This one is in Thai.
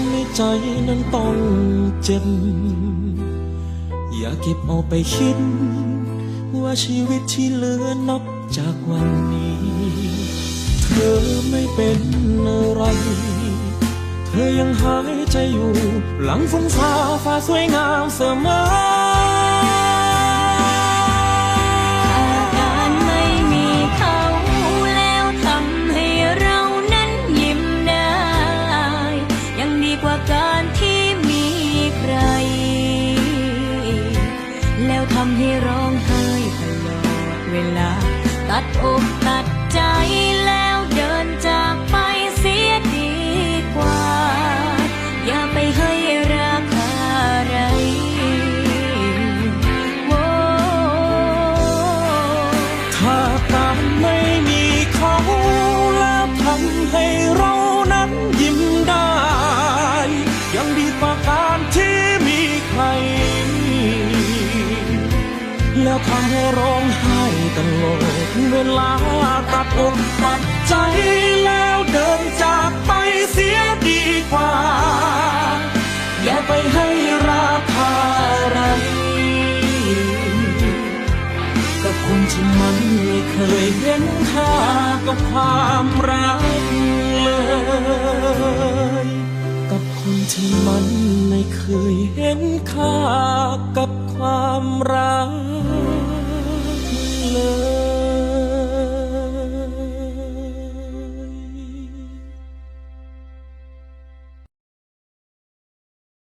ำให้ใจนั้นต้องเจ็บ อย่าเก็บเอาไปคิด ว่าชีวิตที่เหลือนับจากวันนี้ เธอไม่เป็นอะไร เธอยังหายใจอยู่ หลังฟุ้งฟ้าฟ้าสวยงามเสมอ กว่าการที่มีใคร แล้วทำให้ร้องไห้ตลอดเวลา ตัดอกตัด การที่มีใคร แล้วทำให้ร้องไห้ตลอดเวลาตัดอกตัดใจแล้วเดินจากไปเสียดีกว่า อย่าไปให้ราคาอะไรกับคนที่มันไม่เคยเห็นค่ากับความรักเลย ที่มันไม่เคยเห็นค่ากับความรัก